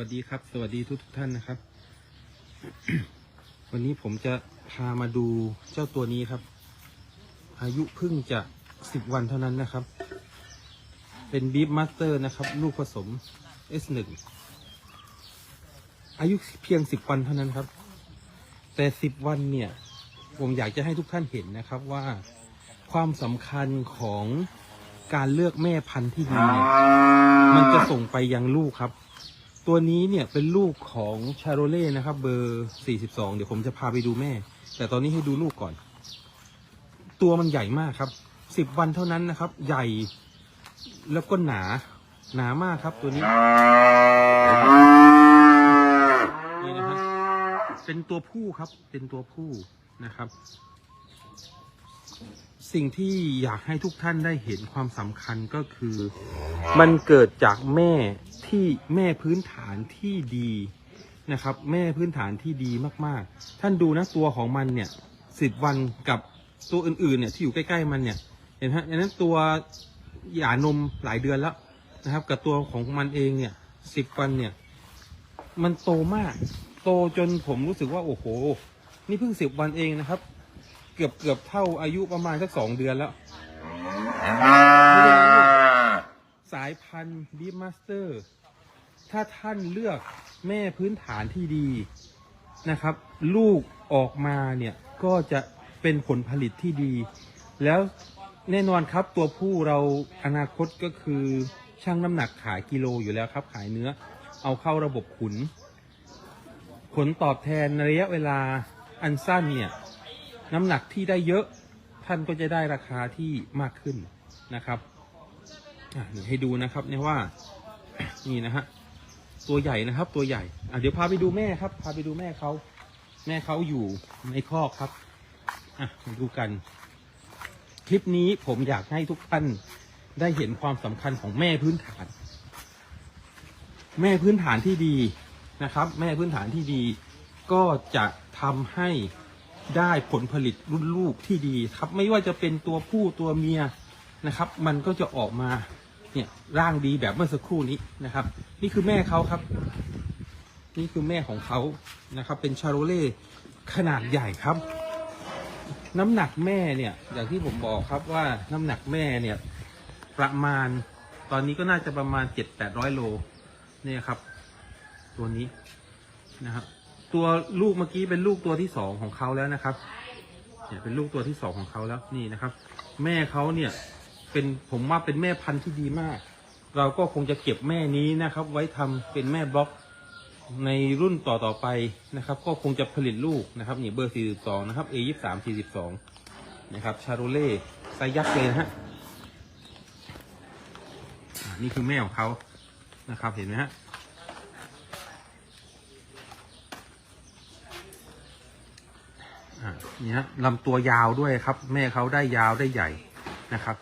วัสดีครับ สวัสดีทุกทุกท่านนะครับ วันนี้ผมจะพามาดูเจ้าตัวนี้ครับ อายุเพิ่งจะสิบวันเท่านั้นนะครับ เป็นบีฟมาสเตอร์นะครับ ลูกผสม S1 อายุเพียงสิบวันเท่านั้นครับ แต่สิบวันเนี่ย ผมอยากจะให้ทุกท่านเห็นนะครับว่าความสำคัญของการเลือกแม่พันธุ์ที่ดีเนี่ยมันจะส่งไปยังลูกครับ ตัวนี้เนี่ยเป็นลูกของชาโรเล่นะครับ เบอร์ 42 เดี๋ยวผมจะพาไปดูแม่ แต่ตอนนี้ให้ดูลูกก่อน ตัวมันใหญ่มากครับ 10 วันเท่านั้นนะครับ ใหญ่แล้วก็หนา หนามากครับตัวนี้ นี่นะฮะเป็นตัวผู้ครับ เป็นตัวผู้นะครับ สิ่งที่อยากให้ทุกท่านได้เห็นความสำคัญก็คือ มันเกิดจากแม่ ที่แม่พื้นฐานที่ดีนะครับ แม่พื้นฐานที่ดีมากๆ ท่านดูนะตัวของมันเนี่ยสิบวันกับตัวอื่นๆเนี่ยที่อยู่ใกล้ๆมันเนี่ยเห็นฮะอันนั้นตัวหย่านมหลายเดือนแล้วนะครับ กับตัวของมันเองเนี่ยสิบวันเนี่ยมันโตมาก โตจนผมรู้สึกว่าโอ้โห นี่เพิ่งสิบวันเองนะครับ เกือบเกือบเท่าอายุประมาณสักสองเดือนแล้วายพันธุ์บีฟมาสเตอร์ ถ้าท่านเลือกแม่พื้นฐานที่ดีนะครับ ลูกออกมาเนี่ยก็จะเป็นผลผลิตที่ดี แล้วแน่นอนครับตัวผู้เราอนาคตก็คือชั่งน้ำหนักขายกิโลอยู่แล้วครับ ขายเนื้อเอาเข้าระบบขุน ผลตอบแทนระยะเวลาอันสั้นเนี่ยน้ำหนักที่ได้เยอะท่านก็จะได้ราคาที่มากขึ้นนะครับ อะนี่ให้ดูนะครับเนี่ยว่า นี่นะฮะตัวใหญ่นะครับ ตัวใหญ่อะเดี๋ยวพาไปดูแม่ครับ พาไปดูแม่เขาแม่เขาอยู่ในคอกครับอะมาดูกัน คลิปนี้ผมอยากให้ทุกท่านได้เห็นความสำคัญของแม่พื้นฐาน แม่พื้นฐานที่ดีนะครับ แม่พื้นฐานที่ดี ก็จะทำให้ได้ผลผลิตรุ่นลูกที่ดีครับ ไม่ว่าจะเป็นตัวผู้ตัวเมียนะครับ มันก็จะออกมา เนี่ยร่างดีแบบเมื่อสักครู่นี้นะครับ นี่คือแม่เขาครับ นี่คือแม่ของเขานะครับ เป็นชาโรเล่ขนาดใหญ่ครับ น้ำหนักแม่เนี่ยอย่างที่ผมบอกครับว่าน้ำหนักแม่เนี่ยประมาณตอนนี้ก็น่าจะประมาณเจ็ดแปดร้อยโลเนี่ยครับ ตัวนี้นะครับ ตัวลูกเมื่อกี้เป็นลูกตัวที่สองของเขาแล้วนะครับเนี่ยเป็นลูกตัวที่สองของเขาแล้วนี่นะครับ แม่เขาเนี่ย เป็นผมว่าเป็นแม่พันธุ์ที่ดีมาก เราก็คงจะเก็บแม่นี้นะครับ ไว้ทำเป็นแม่บล็อกในรุ่นต่อต่อๆไปนะครับ ก็คงจะผลิตลูกนะครับนี่เบอร์ 42 นะครับ A 2 3 42 นะครับ ชาโรเล่ไซยักษ์เลยนะฮะนี่คือแม่ของเขานะครับ เห็นไหมฮะอ่านี่ฮะลำตัวยาวด้วยครับ แม่เขาได้ยาวได้ใหญ่นะครับ